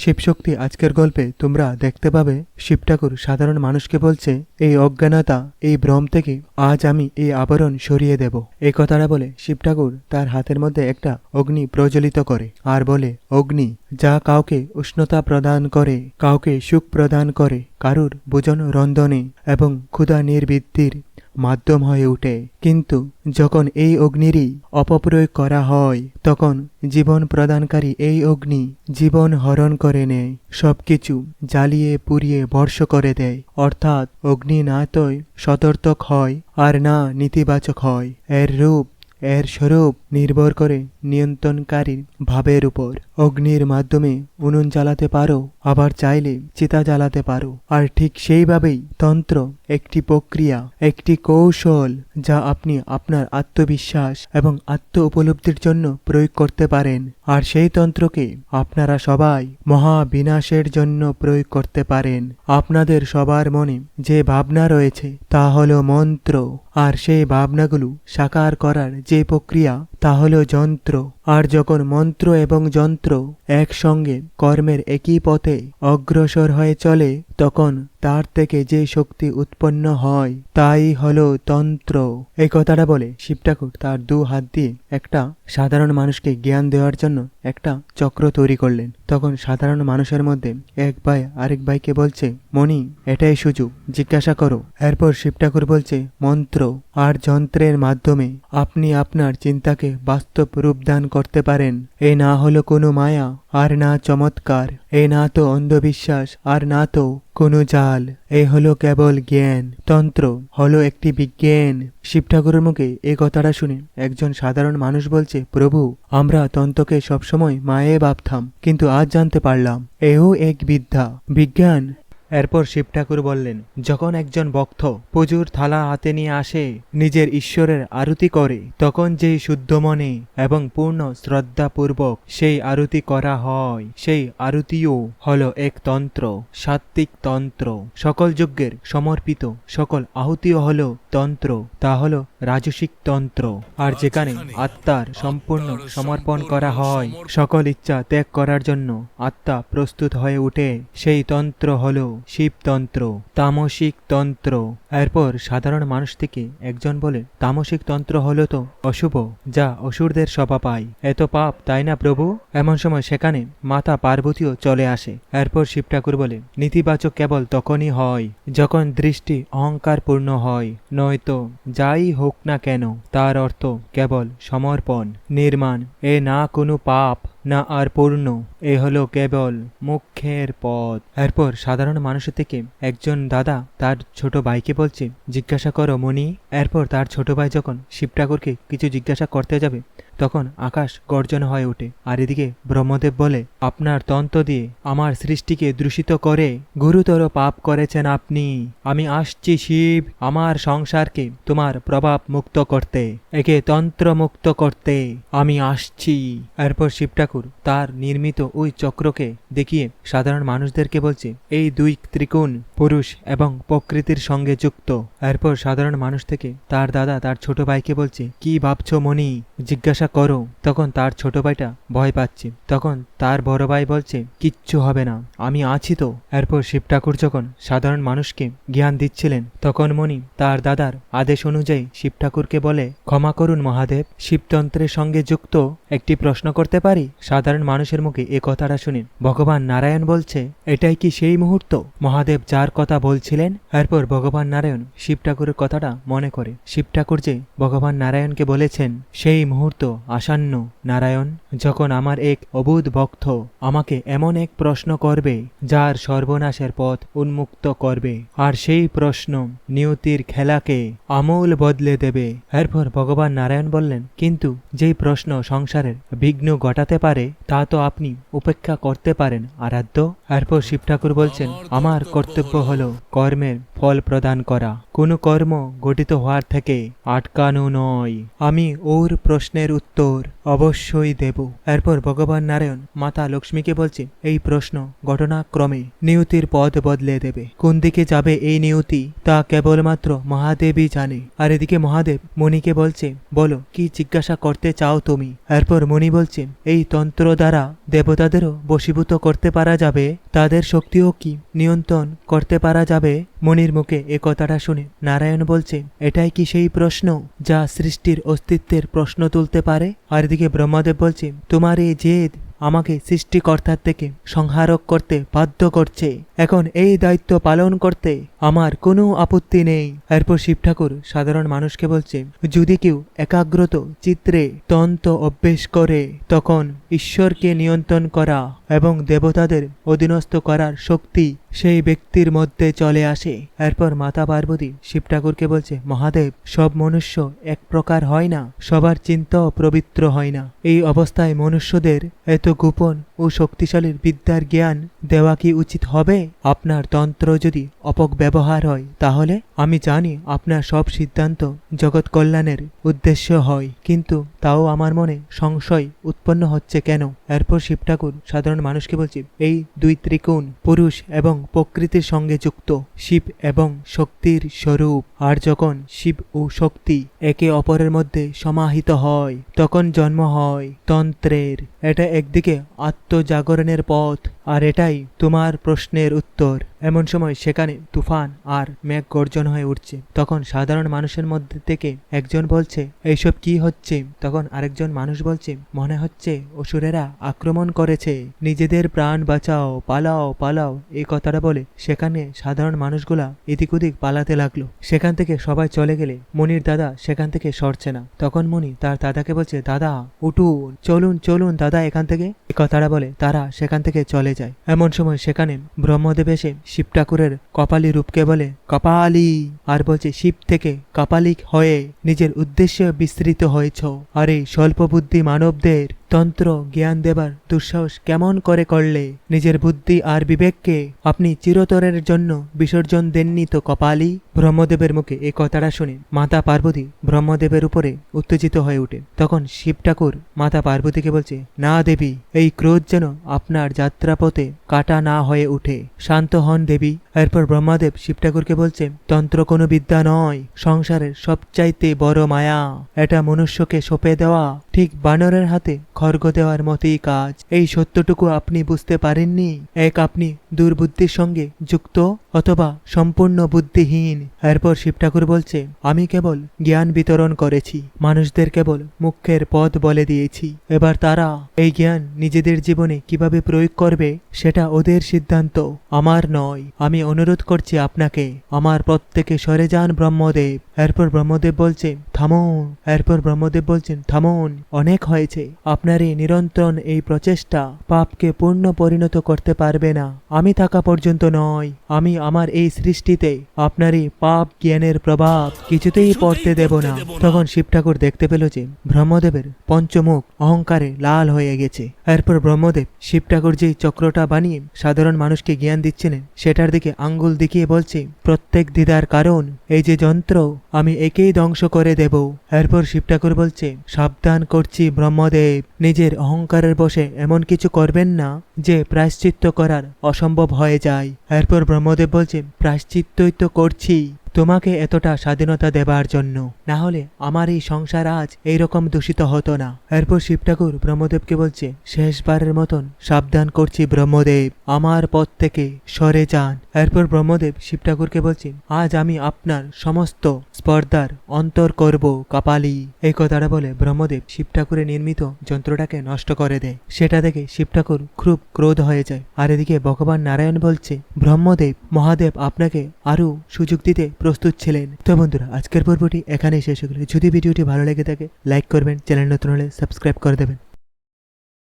শিবশক্তি আজকের গল্পে তোমরা দেখতে পাবে শিব ঠাকুর সাধারণ মানুষকে বলছে, এই অজ্ঞানতা, এই ভ্রম থেকে আজ আমি এই আবরণ সরিয়ে দেব। এই কথাটা বলে শিব ঠাকুর তার হাতের মধ্যে একটা অগ্নি প্রজ্বলিত করে আর বলে, অগ্নি, যা কাউকে উষ্ণতা প্রদান করে, কাউকে সুখ প্রদান করে কারুর ভোজন রন্ধনে এবং ক্ষুধা নির্বৃত্তির মাধ্যম হয়ে ওঠে কিন্তু যখন এই অগ্নিরই অপপ্রয়োগ করা হয়, তখন জীবন প্রদানকারী এই অগ্নি জীবন হরণ করে নেয়, সবকিছু জ্বালিয়ে পুড়িয়ে বর্ষ করে দেয়। অর্থাৎ অগ্নি না তৈ সতর্ক হয় আর না নেতিবাচক হয়। এর রূপ, এর স্বরূপ নির্ভর করে নিয়ন্ত্রণকারী ভাবের উপর। অগ্নির মাধ্যমে উনুন জ্বালাতে পারো, আবার চাইলে চিতা জ্বালাতে পারো। আর ঠিক সেইভাবেই তন্ত্র একটি প্রক্রিয়া, একটি কৌশল যা আপনি আপনার আত্মবিশ্বাস এবং আত্ম উপলব্ধির জন্য প্রয়োগ করতে পারেন। আর সেই তন্ত্রকে আপনারা সবাই মহা বিনাশের জন্য প্রয়োগ করতে পারেন। আপনাদের সবার মনে যে ভাবনা রয়েছে তা হলো মন্ত্র। আর সেই ভাবনাগুলো সাকার করার যে প্রক্রিয়া তা হল যন্ত্র আর যখন মন্ত্র এবং যন্ত্র একসঙ্গে কর্মের একই পথে অগ্রসর হয়ে চলে, তখন তার থেকে যে শক্তি উৎপন্ন হয়, তাই হলো তন্ত্র। এই কথাটা বলে শিব ঠাকুর তার দু হাত দিয়ে একটা সাধারণ মানুষকে জ্ঞান দেওয়ার জন্য একটা চক্র তৈরি করলেন। তখন সাধারণ মানুষের মধ্যে এক ভাই আরেক ভাইকে বলছে, মণি, এটাই সুযোগ, জিজ্ঞাসা করো। এরপর শিব ঠাকুর বলছে, মন্ত্র আর যন্ত্রের মাধ্যমে আপনি আপনার চিন্তাকে বাস্তব রূপদান করতে পারেন। এ না হলো কোনো মায়া আর না চমৎকার, এ না তো অন্ধবিশ্বাস, আর না তো কোনো জাল, এ হলো কেবল জ্ঞান। তন্ত্র হলো একটি বিজ্ঞান। শিব ঠাকুরের মুখে এ কথাটা শুনে একজন সাধারণ মানুষ বলছে, প্রভু, আমরা তন্ত্রকে সবসময় মায়ে ভাবতাম, কিন্তু আজ জানতে পারলাম, এও এক বিদ্যা। বিজ্ঞান এরপর শিব ঠাকুর বললেন, যখন একজন ভক্ত পুজোর থালা হাতে নিয়ে আসে, নিজের ঈশ্বরের আরতি করে, তখন যেই শুদ্ধ মনে এবং পূর্ণ শ্রদ্ধাপূর্বক সেই আরতি করা হয়, সেই আরতিও হলো এক তন্ত্র, সাত্ত্বিক তন্ত্র। সকল যজ্ঞের সমর্পিত, সকল আহুতিও হল তন্ত্র, তা হলো রাজসিক তন্ত্র। আর যেখানে আত্মার সম্পূর্ণ সমর্পণ করা হয়, সকল ইচ্ছা ত্যাগ করার জন্য আত্মা প্রস্তুত হয়ে ওঠে সেই তন্ত্র হলো শিবতন্ত্র, তামসিক তন্ত্র। এরপর সাধারণ মানুষ থেকে একজন বলে, তামসিক তন্ত্র হলো তো অশুভ, যা অসুরদের সভা পায়। এত পাপ, তাই না প্রভু? এমন সময় সেখানে মাতা পার্বতীও চলে আসে। এরপর শিব ঠাকুর বলে নেতিবাচক কেবল তখনই হয় যখন দৃষ্টি অহংকারপূর্ণ হয়। নয়তো যাই হোক না কেন, তার অর্থ কেবল সমর্পণ, নির্মাণ। এ না কোনো পাপ। না আর পূর্ণ, এ হলো কেবল মুখ্যের পথ। এরপর সাধারণ মানুষের থেকে একজন দাদা তার ছোট ভাইকে বলছে, জিজ্ঞাসা করো মনি এরপর তার ছোট ভাই যখন শিব ঠাকুরকে কিছু জিজ্ঞাসা করতে যাবে তখন আকাশ গর্জন হয়ে ওঠে। আর এদিকে ব্রহ্মদেব বলে, আপনার তন্ত্র দিয়ে আমার সৃষ্টিকে দূষিত করে গুরুতর পাপ করেছেন আপনি। আমি আসছি শিব আমার সংসারকে তোমার প্রভাব মুক্ত করতে, একে তন্ত্র মুক্ত করতে। আমি আসছি। এরপর শিব ঠাকুর তার নির্মিত ওই চক্রকে দেখিয়ে সাধারণ মানুষদেরকে বলছে, এই দুই ত্রিকোণ পুরুষ এবং প্রকৃতির সঙ্গে যুক্ত। এরপর সাধারণ মানুষ থেকে তার দাদা তার ছোট ভাইকে বলছে, কি ভাবছ মনি জিজ্ঞাসা করো, তখন তার ছোট ভাইটা ভয় পাচ্ছে। তখন তার বড় ভাই বলছে, কিচ্ছু হবে না, আমি আছি তো। এরপর শিব ঠাকুর যখন সাধারণ মানুষকে জ্ঞান দিচ্ছিলেন, তখন মণি তার দাদার আদেশ অনুযায়ী শিব ঠাকুরকে বলে, ক্ষমা করুন মহাদেব, শিবতন্ত্রের সঙ্গে যুক্ত একটি প্রশ্ন করতে পারি? সাধারণ মানুষের মুখে এ কথাটা শুনে ভগবান নারায়ণ বলছে, এটাই কি সেই মুহূর্ত? মহাদেব যার কথা বলছিলেন? এরপর ভগবান নারায়ণ শিব ঠাকুরের কথাটা মনে করে। শিব ঠাকুর যে ভগবান নারায়ণকে বলেছেন, সেই মুহূর্ত আসন্ন। নারায়ণ, যখন আমার এক অবুধ ভক্ত আমাকে এমন এক প্রশ্ন করবে, যার সর্বনাশের পথ উন্মুক্ত করবে, আর সেই প্রশ্ন নিয়তির খেলাকে আমূল বদলে দেবে। এরপর ভগবান নারায়ণ বললেন, কিন্তু যেই প্রশ্ন সংসারের বিঘ্ন ঘটাতে পারে, তা তো আপনি উপেক্ষা করতে পারেন, আরাধ্য? এরপর শিব ঠাকুর বলছেন, আমার কর্তব্য হলো কর্মের ফল প্রদান করা। কোনো কর্ম গঠিত হওয়ার থেকে আটকানো নয়। আমি ওর প্রশ্নের উত্তর, অবশ্যই দেব। এরপর ভগবান নারায়ণ মাতা লক্ষ্মীকে বলছে, এই প্রশ্ন ঘটনাক্রমে নিয়তির পথ বদলে দেবে। কোন দিকে যাবে এই নিয়তি, তা কেবলমাত্র মহাদেবই জানে। আর এদিকে মহাদেব মণিকে বলছে, বলো, কি জিজ্ঞাসা করতে চাও তুমি? এরপর মণি বলছে, এই তন্ত্র দ্বারা দেবতাদেরও বশীভূত করতে পারা যাবে, তাদের শক্তিও কি নিয়ন্ত্রণ করতে পারা যাবে? মনির মুখে এ কথাটা শুনে নারায়ণ বলছে, এটাই কি সেই প্রশ্ন যা সৃষ্টির অস্তিত্বের প্রশ্ন তুলতে পারে? আর এদিকে ব্রহ্মদেব বলছে তোমার এই জেদ আমাকে সৃষ্টিকর্তার থেকে সংহারক করতে বাধ্য করছে। এখন এই দায়িত্ব পালন করতে আমার কোনো আপত্তি নেই। এরপর শিব ঠাকুর সাধারণ মানুষকে বলছে যদি কেউ একাগ্রত চিত্রে তন্ত অভ্যেস করে, তখন ঈশ্বরকে নিয়ন্ত্রণ করা এবং দেবতাদের অধীনস্থ করার শক্তি সেই ব্যক্তির মধ্যে চলে আসে। এরপর মাতা পার্বতী শিব ঠাকুরকে বলছে, মহাদেব, সব মনুষ্য এক প্রকার হয় না, সবার চিন্তাও পবিত্র হয় না। এই অবস্থায় মনুষ্যদের এত গোপন ও শক্তিশালীর বিদ্যার জ্ঞান দেওয়া কি উচিত হবে? আপনার তন্ত্র যদি অপব্যবহার হয়, তাহলে আমি জানি আপনার সব সিদ্ধান্ত জগৎ কল্যাণের উদ্দেশ্য হয়। কিন্তু তাও আমার মনে সংশয় উৎপন্ন হচ্ছে কেন? এরপর শিব ঠাকুর সাধারণ মানুষকে বলছি, এই দুই ত্রিকোণ, পুরুষ এবং প্রকৃতির সঙ্গে যুক্ত। শিব এবং শক্তির স্বরূপ। আর যখন শিব ও শক্তি একে অপরের মধ্যে সমাহিত হয়, তখন জন্ম হয় তন্ত্রের। এটা একদিকে আত্মজাগরণের পথ আর এটাই তোমার প্রশ্নের উত্তর। এমন সময় সেখানে তুফান আর মেঘ গর্জন হয়ে উঠছে। তখন সাধারণ মানুষের মধ্যে থেকে একজন বলছে, এইসব কি হচ্ছে? তখন আরেকজন মানুষ বলছে, মনে হচ্ছে অসুরেরা আক্রমণ করেছে। নিজেদের প্রাণ বাঁচাও, পালাও পালাও। এই কথাটা বলে সেখানে সাধারণ মানুষগুলা এদিক ওদিক পালাতে লাগল। সেখান থেকে সবাই চলে গেলে মনির দাদা সেখান থেকে সরছে না। তখন মনি তার দাদাকে বলছে, দাদা, উঠুন, চলুন চলুন দাদা এখান থেকে। এই কথাটা বলে তারা সেখান থেকে চলে যায়। এমন সময় সেখানে ব্রহ্মদেব এসে শিব ঠাকুরের কপালি রূপকে বলে, কপালি! আর বলছে, শিব থেকে কপালিক হয়ে নিজের উদ্দেশ্যে বিস্তৃত হয়েছ। আর এই স্বল্প বুদ্ধি মানবদের তন্ত্র জ্ঞান দেবার দুঃসাহস কেমন করে করলে নিজের বুদ্ধি আর বিবেককে আপনি চিরতরের জন্য বিসর্জন দেননি তো কপালি ব্রহ্মদেবের মুখে এ কথাটা শুনে মাতা পার্বতী ব্রহ্মদেবের উপরে উত্তেজিত হয়ে ওঠে। তখন শিব ঠাকুর মাতা পার্বতীকে বলছে, না দেবী, এই ক্রোধ যেন আপনার যাত্রাপথে কাটা না হয়ে উঠে শান্ত হন দেবী। এরপর ব্রহ্মাদেব শিব ঠাকুরকে বলছে, তন্ত্র কোনো বিদ্যা নয়। সংসারের সবচাইতে বড় মায়া। এটা মনুষ্যকে সঁপে দেওয়া। ঠিক বানরের হাতে খর্গ দেওয়ার মতোই কাজ। এই সত্যটুকু আপনি বুঝতে পারেননি? এক আপনি দুর্বুদ্ধির সঙ্গে যুক্ত অথবা সম্পূর্ণ বুদ্ধিহীন? এরপর শিব ঠাকুর বলছে, আমি কেবল জ্ঞান বিতরণ করেছি। মানুষদের কেবল মুখের পথ বলে দিয়েছি। এবার তারা এই জ্ঞান নিজেদের জীবনে কীভাবে প্রয়োগ করবে, সেটা ওদের সিদ্ধান্ত। আমার নয়। আমি অনুরোধ করছি আপনাকে, আমার প্রত্যেকে সরে যান ব্রহ্মদেব। এরপর ব্রহ্মদেব বলছে, থামুন। এরপর ব্রহ্মদেব বলছেন, থামুন। অনেক হয়েছে। আপনার এই নিরন্তর এই প্রচেষ্টা পাপকে পূর্ণ পরিণত করতে পারবে না। আমি থাকা পর্যন্ত নয় আমি আমার এই সৃষ্টিতে আপনার এই পাপ জ্ঞানের প্রভাব কিছুতেই পড়তে দেব না। তখন শিব ঠাকুর দেখতে পেল যে ব্রহ্মদেবের পঞ্চমুখ অহংকারে লাল হয়ে গেছে। এরপর ব্রহ্মদেব শিব ঠাকুর যে চক্রটা বানিয়ে সাধারণ মানুষকে জ্ঞান দিচ্ছিলেন সেটার দিকে আঙ্গুল দেখিয়ে বলছে প্রত্যেক দিদার কারণ এই যে যন্ত্র আমি একেই ধ্বংস করে দেব। এরপর শিব ঠাকুর বলছে সাবধান করছি ব্রহ্মদেব। নিজের অহংকারের বসে এমন কিছু করবেন না যে প্রায়শ্চিত্ত করার অসম্ভব হয়ে যায়। এরপর ব্রহ্মদেব বলছে প্রায়শ্চিত্তই তো করছি। তোমাকে এতটা স্বাধীনতা দেবার জন্য। না হলে আমার এই সংসার আজ এইরকম দূষিত হতো না। এরপর শিব ঠাকুর ব্রহ্মদেবকে বলছে, শেষবারের মতন সাবধান করছি ব্রহ্মদেব। আমার পথ থেকে সরে যান। এরপর ব্রহ্মদেব শিব ঠাকুরকে বলছে, আজ আমি আপনার সমস্ত স্পর্ধার অন্তর করব কপালি এই কথাটা বলে ব্রহ্মদেব শিব ঠাকুরের নির্মিত যন্ত্রটাকে নষ্ট করে দেয়। সেটা দেখে শিব ঠাকুর খুব ক্রোধ হয়ে যায়। আর এদিকে ভগবান নারায়ণ বলছে, ব্রহ্মদেব, মহাদেব আপনাকে আরও সুযোগ দিতে প্রস্তুত ছিলেন। তো বন্ধুরা, আজকের পর্বটি এখানেই শেষ গেল। যদি ভিডিওটি ভালো লেগে থাকে লাইক করবেন, চ্যানেল নতুন হলে সাবস্ক্রাইব করে দেবেন।